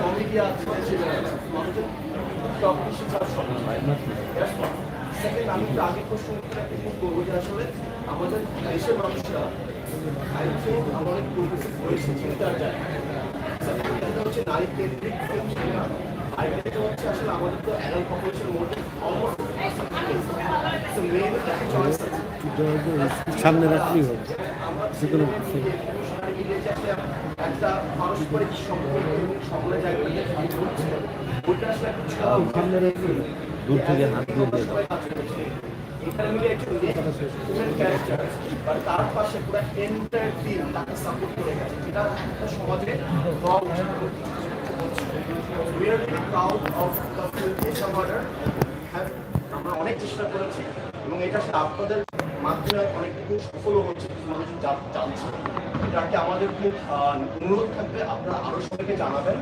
Comedy আছে মানুষের second আমি একটু আগে প্রশ্ন করব যে আসলে আমাদের দেশের মানুষরা আই থিঙ্ক আমরা অনেক হয়েছে চিন্তার জায়গায় হচ্ছে নারী কেন্দ্রিক হচ্ছে আসলে আমাদের তো অ্যাডাল্ট পপুলেশন মধ্যে অলমোস্ট মেয়েদের চয়েস আছে সামনে রাখলেই হবে। যে কোনো কিছু একটা পারস্পরিক সম্পর্ক এবং সকলের জায়গায় আসলে দূর থেকে হাত দিয়ে দিয়ে দাও এখানে মিলে একজন উমেন ক্যারেক্টার আর তার পাশে পুরো এন্টায়ার টিম তাকে সাপোর্ট করে গেছে। যেটা একটা সমাজে হওয়া উচিত We are really proud of the film Esha Murder. আমরা অনেক চেষ্টা করেছি এবং এটা আপনাদের মাধ্যমে অনেকটুকু সফলও হচ্ছে মানুষ জানছে। এটা কি আমাদের খুব অনুরোধ থাকবে, আপনারা আরও সবাইকে জানাবেন।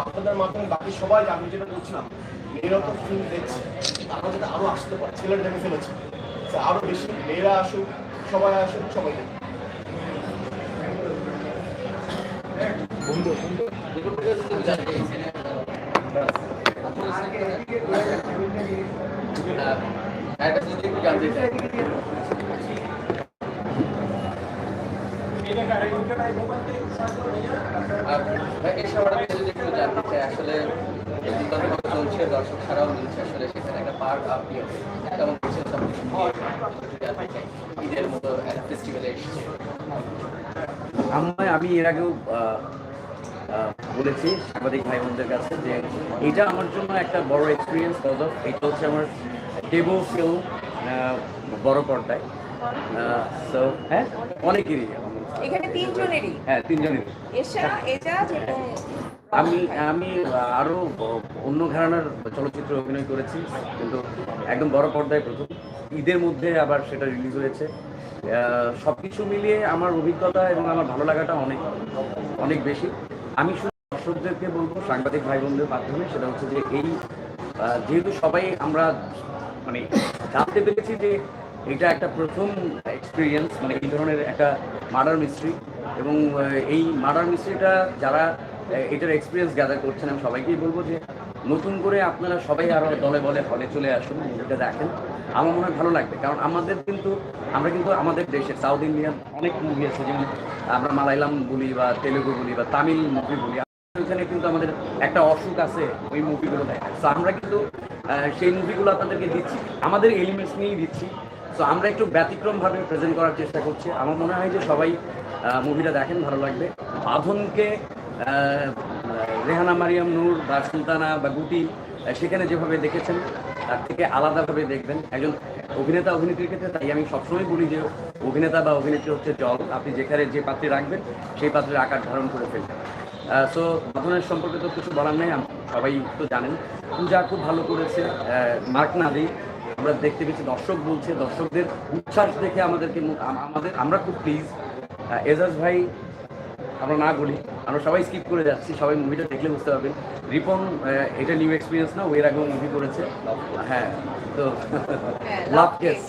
আপনাদের মাধ্যমে বাকি সবাই আমি যেটা বলছিলাম, মেয়েরা তো ফিল্ম দেখছে, তারা যাতে আরও আসতে পারে, ছেলেরা দেখে ফেলেছে। আরও বেশি, মেয়েরা আসুক, সবাই আসুক, সবাই জানতে চাই আর যদি একটু জানতে চাই, আসলে দর্শক ছাড়াও আসলে সেখানে একটা চাই। ঈদের মতো এসেছে। আমি এর আগেও বলেছি সাংবাদিক ভাই বোনদের কাছে যে এটা আমার জন্য একটা বড় এক্সপিরিয়েন্স এটা হচ্ছে আমার ডেবো ফিল্ম বড় পর্দায়। সো হ্যাঁ অনেকেরই আমার। এখানে তিনজনেরই। তিনজনের এশা এজাজ এবং আমি আমি আরও অন্য ঘরানার চলচ্চিত্রে অভিনয় করেছি কিন্তু একদম বড় পর্দায় প্রথম। ঈদের মধ্যে আবার সেটা রিলিজ হয়েছে। সব কিছু মিলিয়ে আমার অভিজ্ঞতা এবং আমার ভালো লাগাটা অনেক অনেক বেশি। আমি শুধু দর্শকদেরকে বলব সাংবাদিক ভাই বোনদের মাধ্যমে সেটা হচ্ছে যে এই যেহেতু সবাই আমরা মানে জানতে পেরেছি যে এটা একটা প্রথম এক্সপিরিয়েন্স মানে এই ধরনের একটা মার্ডার মিস্ট্রি এবং এই মার্ডার মিস্ট্রিটা যারা এটার এক্সপিরিয়েন্স গ্যাদার করছেন, আমি সবাইকেই বলব যে নতুন করে আপনারা সবাই আরও দলে বলে হলে চলে আসুন মুভিটা দেখেন। আমার মনে হয় ভালো লাগবে, কারণ আমাদের কিন্তু, আমরা কিন্তু আমাদের দেশে সাউথ ইন্ডিয়ান অনেক মুভি আছে, যেমন আমরা মালায়ালাম বলি বা তেলেগু বলি বা তামিল মুভি বলি ওইখানে কিন্তু আমাদের একটা অসুখ আছে ওই মুভিগুলো দেখা তো আমরা কিন্তু সেই মুভিগুলো আপনাদেরকে দিচ্ছি, আমাদের এলিমেন্টস নিয়েই দিচ্ছি। তো আমরা একটু ব্যতিক্রমভাবে প্রেজেন্ট করার চেষ্টা করছি। আমার মনে হয় যে সবাই মুভিটা দেখেন, ভালো লাগবে। বাঁধনকে রেহানা মারিয়াম নূর বা সুলতানা বা গুটি সেখানে যেভাবে দেখেছেন, তার থেকে আলাদাভাবে দেখবেন। একজন অভিনেতা, অভিনেত্রীর ক্ষেত্রে তাই আমি সবসময় বলি যে অভিনেতা বা অভিনেত্রী হচ্ছে জল। আপনি যেখানে যে পাত্রে রাখবেন, সেই পাত্রের আকার ধারণ করে ফেলবেন। সো বাঁধনের সম্পর্কে তো কিছু বলার নেই সবাই তো জানেন। পূজা খুব ভালো করেছে মার্ক না দিই আমরা দেখতে পেয়েছি দর্শক বলছে দর্শকদের উচ্ছ্বাস দেখে আমাদেরকে আমাদের আমরা খুব প্লিজ এজাজ ভাই আমরা না বলি আমরা সবাই স্কিপ করে যাচ্ছি সবাই মুভিটা দেখলে বুঝতে পারবেন। রিপন এটা নিউ এক্সপিরিয়েন্স না ও এর আগেও মুভি করেছে। হ্যাঁ তো love case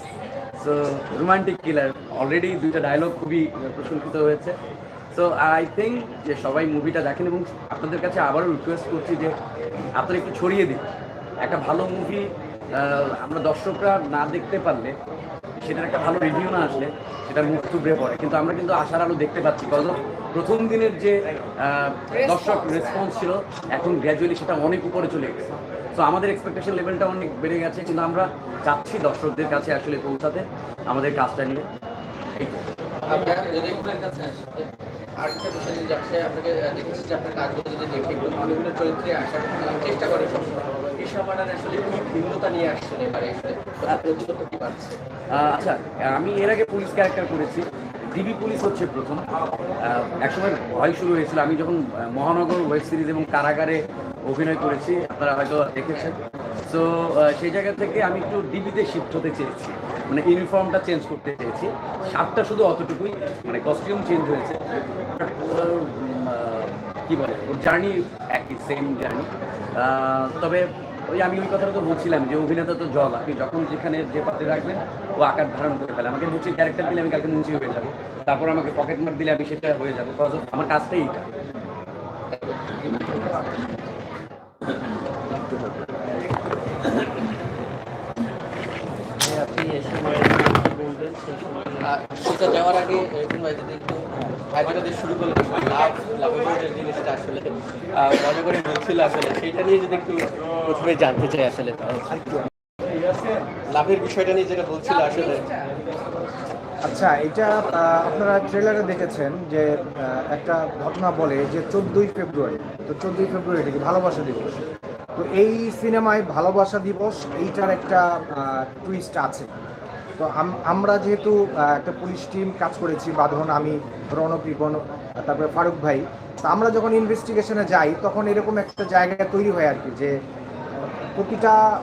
so romantic killer already দুইটা ডায়লগ খুবই প্রশংসিত হয়েছে। সো আই থিঙ্ক যে সবাই মুভিটা দেখেন এবং আপনাদের কাছে আবারও রিকোয়েস্ট করছি যে আপনারা একটু ছড়িয়ে দিন। একটা ভালো মুভি আমরা দর্শকরা না দেখতে পারলে সেটার একটা ভালো রিভিউ না আসলে সেটা মুখ থুবড়ে পড়ে। কিন্তু আমরা কিন্তু আশার আলো দেখতে পাচ্ছি। কারণ প্রথম দিনের যে দর্শক রেসপন্স ছিল এখন গ্র্যাজুয়ালি সেটা অনেক উপরে চলে গেছে। তো আমাদের এক্সপেকটেশন লেভেলটা অনেক বেড়ে গেছে কিন্তু আমরা চাচ্ছি দর্শকদের কাছে আসলে পৌঁছাতে আমাদের কাজটা নিয়ে। আরেকটা বিষয় যাচ্ছে আপনাকে দেখেছি যে আপনার কাজগুলো যদি দেখে বিভিন্ন চরিত্রে আসার চেষ্টা করে সবসময়। ভিন্নতা নিয়ে এবারে আচ্ছা আমি এর আগে পুলিশ ক্যারেক্টার করেছি। ডিবি পুলিশ হচ্ছে প্রথম। একসময় ভয় শুরু হয়েছিল। আমি যখন মহানগর ওয়েব সিরিজ এবং কারাগারে অভিনয় করেছি, আপনারা হয়তো দেখেছেন। তো সেই জায়গা থেকে আমি একটু ডিবিতে শিফট হতে চেয়েছি। মানে ইউনিফর্মটা চেঞ্জ করতে চেয়েছি। সাতটা শুধু অতটুকুই মানে কস্টিউম চেঞ্জ হয়েছে। কি বলে, ওর জার্নি একই সেম জার্নি তবে ওই আমি ওই কথাটা তো বলছিলাম যে অভিনেতা তো জল আপনি যখন যেখানে যে পাত্রে রাখবেন, ও আকার ধারণ করে ফেলে। আমাকে মুচি ক্যারেক্টার দিলে আমি কালকে মুচি হয়ে যাব। তারপর আমাকে পকেট মার দিলে আমি সেটা হয়ে যাব। আমার কাজটাই এটা আপনি এসে সেটা যাওয়ার আগে এরকম যদি একটু দিয়ে শুরু করলেন লাভ লাভের জিনিসটা আসলে মনে করে বলছিল আসলে সেটা নিয়ে যদি একটু প্রথমে জানতে চাই আসলে লাভের বিষয়টা নিয়ে যেটা বলছিল আসলে। আচ্ছা এটা আপনারা ট্রেলারে দেখেছেন যে একটা ঘটনা বলে যে চোদ্দোই ফেব্রুয়ারি, তো চোদ্দোই ফেব্রুয়ারি থেকে ভালোবাসা দিবস? তো এই সিনেমায় ভালোবাসা দিবস, এইটার একটা টুইস্ট আছে। তো আম- আমরা যেহেতু একটা পুলিশ টিম কাজ করেছি, বাঁধন, আমি রণক রিপন, তারপরে ফারুক ভাই, তো আমরা যখন ইনভেস্টিগেশনে যাই, তখন এরকম একটা জায়গা তৈরি হয় আর কি, যে, প্রতিটা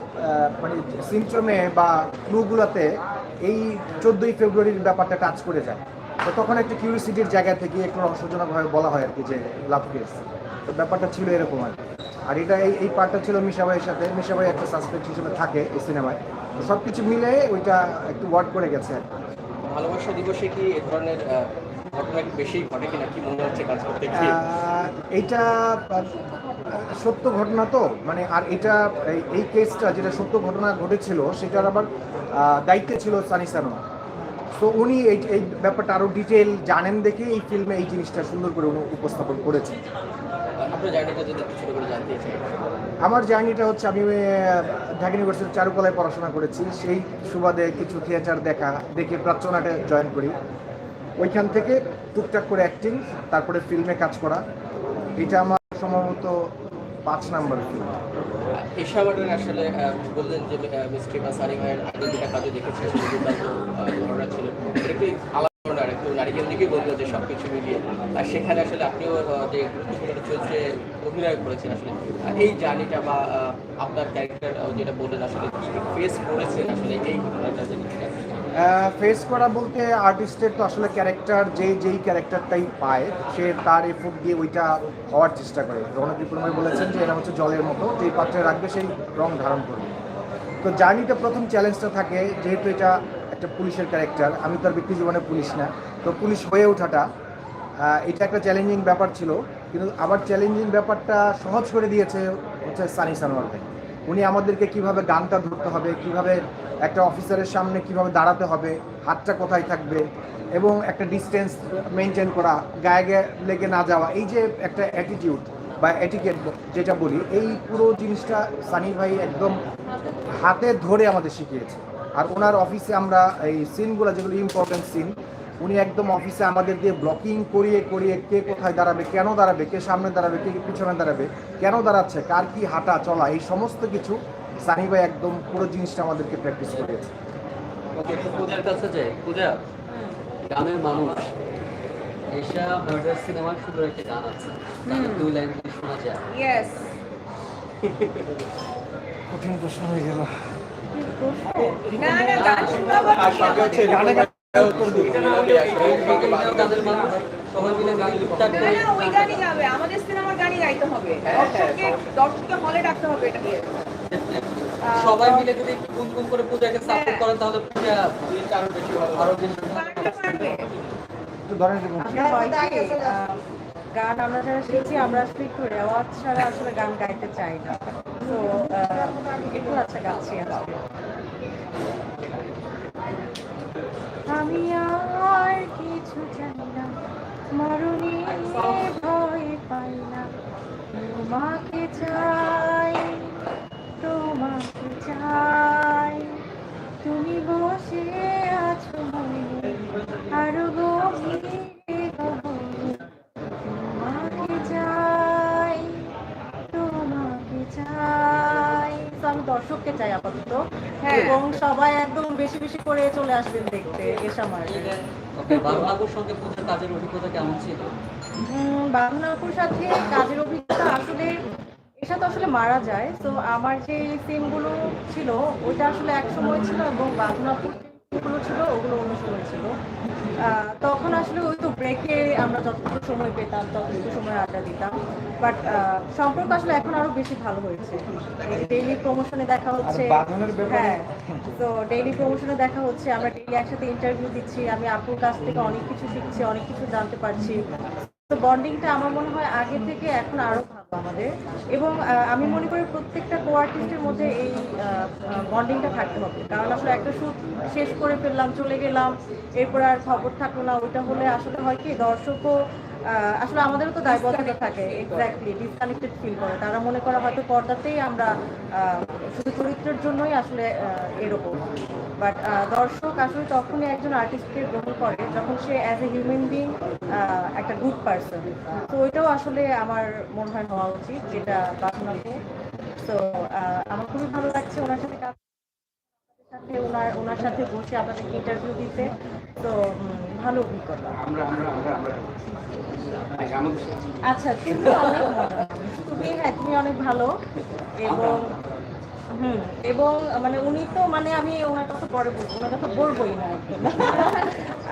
মানে সিমটমে বা ক্লুগুলোতে এই চোদ্দোই ফেব্রুয়ারির ব্যাপারটা টাচ করে যায়। তো তখন একটা কিউরিসিটির জায়গা থেকে একটু রহস্যজনকভাবে বলা হয় আর কি, যে, লাভ কেস তো ব্যাপারটা ছিল এরকম আর কি। আর এটা এই এই পার্টটা ছিল মিশা ভাইয়ের সাথে মিশা ভাই একটা সাসপেক্ট হিসেবে থাকে এই সিনেমায় সব কিছু মিলে ওইটা একটু ওয়ার্ড করে গেছে আর ভালোবাসা দিবসে কি এ ধরনের ঘটনা বেশি ঘটে কিনা? কি মনে হচ্ছে কাজ করতে এইটা সত্য ঘটনা তো মানে আর এটা এই- কেসটা যেটা সত্য ঘটনা ঘটেছিল সেটার আবার দায়িত্বে ছিল সানি সানোয়া তো উনি এই এই ব্যাপারটা আরও ডিটেল জানেন দেখে এই ফিল্মে এই জিনিসটা সুন্দর করে উনি উপস্থাপন করেছেন। আপনার জার্নিটা যদি ছোট করে জানতে চাই। আমার জার্নিটা হচ্ছে আমি ঢাকা ইউনিভার্সিটির চারুকলায় পড়াশোনা করেছি। সেই সুবাদে কিছু থিয়েটার দেখা দেখে প্রাচ্যনাটে জয়েন করি। ওইখান থেকে টুকটাক করে অ্যাক্টিং তারপরে ফিল্মে কাজ করা। এটা আমার সম্ভবত পাঁচ নাম্বার ফিল্ম আসলে বললেন যে মিস্ট্রি বা সারি ভাইয়ের আগে যেটা কাজে দেখেছি আসলে দুর্দান্ত আহ, ঘটনা ছিল। একটু আলাদা নারিকেল দিকেই বলল যে সব কিছু মিলিয়ে। আর সেখানে আসলে আপনিও যে গুরুত্বপূর্ণ চরিত্রে অভিনয় করেছেন আসলে। এই জার্নিটা বা আপনার ক্যারেক্টার যেটা বললেন আসলে ফেস করেছেন আসলে এই ঘটনাটা ফেস করা বলতে আর্টিস্টের তো আসলে ক্যারেক্টার যে, যেই ক্যারেক্টারটাই পায়, সে তার এফোর্ট দিয়ে ওইটা হওয়ার চেষ্টা করে। রণক বিপ্লবাই বলেছেন যে এটা হচ্ছে জলের মতো যেই পাত্রে রাখবে সেই রং ধারণ করবে। তো জার্নিতে প্রথম চ্যালেঞ্জটা থাকে, যেহেতু এটা একটা পুলিশের ক্যারেক্টার আমি তো আর ব্যক্তি জীবনে পুলিশ না তো পুলিশ হয়ে ওঠাটা এটা একটা চ্যালেঞ্জিং ব্যাপার ছিল। কিন্তু আবার চ্যালেঞ্জিং ব্যাপারটা সহজ করে দিয়েছে হচ্ছে সানি সানোয়ার ভাই। উনি আমাদেরকে কীভাবে গানটা ধরতে হবে, কীভাবে একটা অফিসারের সামনে কীভাবে দাঁড়াতে হবে, হাতটা কোথায় থাকবে এবং একটা ডিস্টেন্স মেনটেন করা, গায়ে গায়ে লেগে না যাওয়া, এই যে একটা অ্যাটিটিউড বা এটিকেট যেটা বলি, এই পুরো জিনিসটা সানি ভাই একদম হাতে ধরে আমাদের শিখিয়েছে। আর ওনার অফিসে আমরা এই সিনগুলো যেগুলো ইম্পর্টেন্ট সিন উনি একদম অফিসে আমাদের দিয়ে ব্লকিং করিয়ে করিয়ে কে কোথায় দাঁড়াবে কেন দাঁড়াবে কে সামনে দাঁড়াবে কে পিছনে দাঁড়াবে কেন দাঁড়াচ্ছে কার কি হাঁটা চলা এই সমস্ত কিছু সানি ভাই একদম পুরো জিনিসটা আমাদেরকে প্র্যাকটিস করিয়েছে। ওকে পূজার কাছে যাই। পূজা গ্রামের মানুষ। এসা মার্ডার সিনেমার সুন্দর একটা গান আছে। দুই লাইন শোনা যায়? ইয়েস কঠিন প্রশ্ন হয়ে গেল। না না গান সবাই মিলে গান টুকটাক না করে না ওই গানই গাবে আমাদের সিনেমার গানই গাইতে হবে দর্শককে দর্শককে হলে রাখতে হবে। এটা দিয়ে সবাই মিলে যদি একটু গুনগুন করে পূজাকে সাপোর্ট করেন তাহলে পূজা আরও বেশি ভালো আরও হয় গান আমরা যারা শিখছি আমরা আসলে একটু রেওয়াজ ছাড়া আসলে গান গাইতে চাই না। তো একটু আচ্ছা গাচ্ছি আজকে। আমি আর কিছু জানি না। মরণে ভয় পাই না। তোমাকে চাই তোমাকে চাই। তুমি বসে আছো মনে, আরও গভীরে গহনে তোমাকে চাই তোমাকে চাই। তো দর্শককে চাই আপাতত। এবং সবাই একদম বেশি বেশি করে চলে আসবেন দেখতে এ সময়। ওকে বাংলাপুর সঙ্গে পূজার কাজের অভিজ্ঞতা কেমন ছিল? বাংলাপুর সাথে কাজের অভিজ্ঞতা আসলে এটা তো আসলে মারা যায়। তো আমার যে সিনগুলো ছিল ওইটা আসলে এক সময় ছিল এবং বাংলাপুরগুলো ছিল ওগুলো অন্য সময় ছিল। তখন আসলে ওই তো ব্রেকে আমরা যতটুকু সময় পেতাম ততটুকু সময় আড্ডা দিতাম। বাট সম্পর্ক আসলে এখন আরও বেশি ভালো হয়েছে। ডেইলি প্রমোশনে দেখা হচ্ছে হ্যাঁ। তো ডেইলি প্রমোশনে দেখা হচ্ছে আমরা ডেইলি একসাথে ইন্টারভিউ দিচ্ছি আমি আপুর কাছ থেকে অনেক কিছু শিখছি অনেক কিছু জানতে পারছি। তো বন্ডিংটা আমার মনে হয় আগে থেকে এখন আরও ভালো আমাদের। এবং আমি মনে করি প্রত্যেকটা কো আর্টিস্টের মধ্যে এই বন্ডিংটা থাকতে হবে। কারণ আসলে একটা শ্যুট শেষ করে ফেললাম, চলে গেলাম, এরপর আর খবর থাকল না, ওইটা হলে আসলে হয় কি, দর্শকও আসলে আমাদেরও তো দায়বদ্ধতা থাকে। এক্স্যাক্টলি ডিসকানেক্টেড ফিল করে। তারা মনে করে হয়তো পর্দাতেই আমরা শুধু চরিত্রের জন্যই আসলে এরকম। বাট দর্শক আসলে তখনই একজন আর্টিস্টকে গ্রহণ করে যখন সে অ্যাজ এ হিউম্যান বিং একটা গুড পার্সন তো ওইটাও আসলে আমার মনে হয় হওয়া উচিত, যেটা বাসনাপু তো আমার খুবই ভালো লাগছে ওনার সাথে কাজ সাথে ওনার ওনার সাথে বসে আপনাদেরকে ইন্টারভিউ দিতে। তো ভালো অভিজ্ঞতা। আচ্ছা তুমি অনেক তুমি হ্যাঁ তুমি অনেক ভালো। এবং হুম এবং মানে উনি তো মানে আমি ওনার কথা পরে বলব ওনার কথা বলবোই না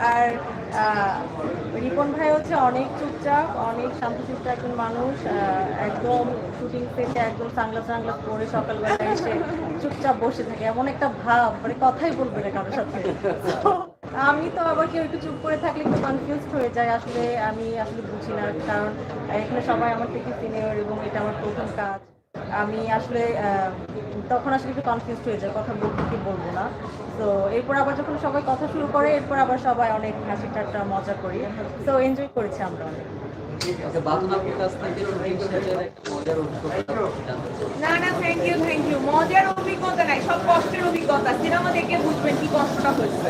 আর রিপন ভাই হচ্ছে অনেক চুপচাপ অনেক শান্তশিষ্ট একজন মানুষ একদম শুটিং সেটে একদম সাংলাস সাংলাস পরে সকালবেলা এসে চুপচাপ বসে থাকে এমন একটা ভাব মানে কথাই বলবে না কারোর সাথে। আমি তো আবার কেউ একটু চুপ করে থাকলে একটু কনফিউজ হয়ে যায় আসলে আমি আসলে বুঝি না কারণ এখানে সবাই আমার থেকে সিনিয়র এবং এটা আমার প্রথম কাজ। আমি আসলে আহ, তখন আসলে একটু কনফিউজ হয়ে যায় কথা বলব কি বলব না। তো এরপর আবার যখন সবাই কথা শুরু করে এরপর আবার সবাই অনেক হাসি ঠাট্টা মজা করি। তো এনজয় করেছি আমরা অনেক। ওকে বাদুনাপুর কাছ থেকে শুটিং সেটের একটা মজার অভিজ্ঞতা না না থ্যাংক ইউ থ্যাংক ইউ মজার অভিজ্ঞতা নাই সব কষ্টের অভিজ্ঞতা। সিনেমা দেখে বুঝবেন কি কষ্টটা হচ্ছে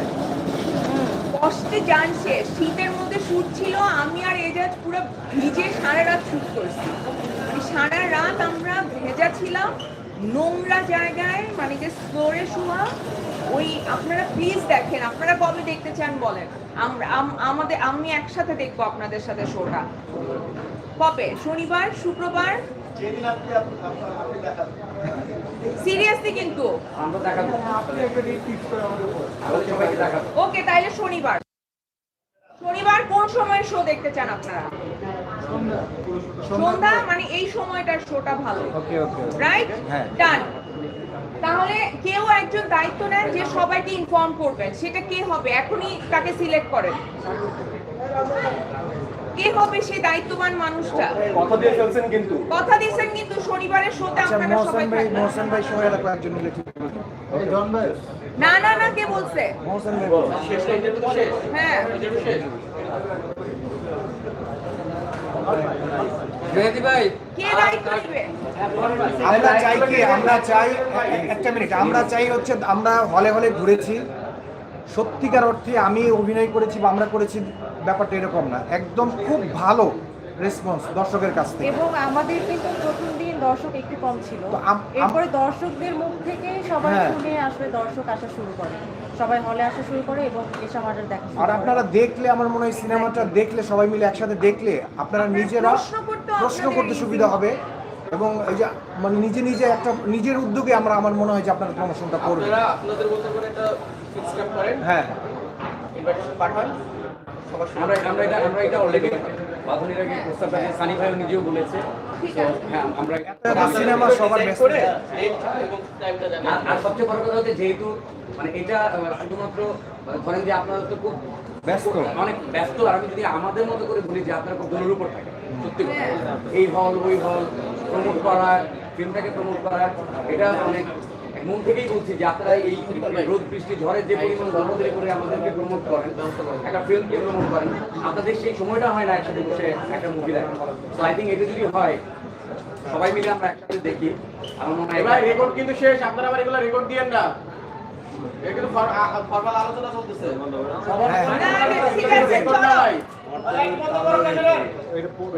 কষ্টে জান শেষ শীতের মধ্যে শুট ছিল আমি আর এজাজ পুরো ভিজে সারা রাত শুট করছি। মানে সারা রাত আমরা ভেজা ছিলাম নোংরা জায়গায় মানে যে ফ্লোরে শোয়া ওই আপনারা প্লিজ দেখেন আপনারা কবে দেখতে চান বলেন? আমরা আমাদের আমি একসাথে দেখব আপনাদের সাথে শোটা। কবে? শনিবার শুক্রবার? যেদিন আপনি আপ- আপ- আপনি দেখাবেন সিরিয়াসলি কিন্তু? আমরা দেখাবো। আপনি একটা ডেট ফিক্স করে আমাদের বলুন। আমাদের সবাইকে দেখাবো ওকে তাইলে শনিবার শনিবার কোন সময় শো দেখতে চান আপনারা? সন্ধ্যা। মানে এই সময়টার শোটা ভালো। ওকে ওকে রাইট হ্যাঁ। ডান তাহলে কেউ একজন দায়িত্ব নেন যে সবাইকে ইনফর্ম করবেন সেটা কে হবে? এখনই তাকে সিলেক্ট করেন। কে হবে সেই দায়িত্ববান মানুষটা? কথা দিয়ে ফেলছেন কিন্তু। কথা দিচ্ছেন কিন্তু শনিবারের শোতে আচ্ছা আপনারা সবাই মহসেন ভাই। মহসেন ভাই সময় লাগবে একজন মিলে ঠিক করবে জন ভাই। না না না কে বলছে? মহসেন ভাই। শেষ হ্যাঁ। আমরা চাই কি? আমরা চাই একটা মিনিট আমরা চাই হচ্ছে আমরা হলে হলে ঘুরেছি। সত্যিকার অর্থে আমি অভিনয় করেছি বা আমরা করেছি ব্যাপারটা এরকম না। একদম খুব ভালো রেসপন্স দর্শকের কাছ থেকে। এবং আমাদের কিন্তু প্রথম দিন দর্শক একটু কম ছিল। এরপরে দর্শকদের মুখ থেকে সবাই হ্যাঁ। শুনে আসলে দর্শক আসা শুরু করে। সবাই হলে আসা শুরু করে এবং এসা মার্ডার দেখা আর আপনারা দেখলে আমার মনে হয় সিনেমাটা দেখলে সবাই মিলে একসাথে দেখলে আপনারা নিজেরা প্রশ্ন করতে সুবিধা হবে। এবং এই যে মানে নিজে নিজে একটা নিজের উদ্যোগে আমরা আমার মনে হয় যে আপনারা প্রমোশনটা করবেন। আপনারা আপনাদের মতো করে একটা ফিক্স ক্যাপ করেন। হ্যাঁ। ইনভাইটেশন পাঠান। সবার আমরা আমরা এটা আমরা এটা অলরেডি বাঁধনের আগে প্রস্তাবটা সানি ভাইও নিজেও বলেছে হ্যাঁ আমরা সিনেমা সবার Decide ব্যস্ত করে date এবং টাইমটা জানান আর- আর সবচেয়ে বড় কথা হচ্ছে যেহেতু মানে এটা শুধুমাত্র ধরেন যে আপনারা তো খুব ব্যস্ত অনেক ব্যস্ত আর আমি যদি আমাদের মতো করে বলি যে আপনারা খুব উপর থাকে সত্যি কথা। এই হল ওই হল প্রমোট করা ফিল্মটাকে প্রমোট করা এটা অনেক মন থেকেই বলছি যে আপনারা এই রোদ বৃষ্টি ঝড়ের যে পরিমাণ ধর্মদের করে আমাদেরকে প্রমোট করেন একটা ফিল্মকে প্রমোট করেন আপনাদের সেই সময়টা হয় না একসাথে বসে একটা মুভি দেখা তো আই থিঙ্ক এটা যদি হয় সবাই মিলে আমরা একসাথে দেখি। আমার মনে হয় এবার রেকর্ড কিন্তু শেষ আপনারা আবার এগুলো রেকর্ড দিয়েন না। কিন্তু ফর্মাল আলোচনা চলতেছে।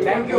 Thank you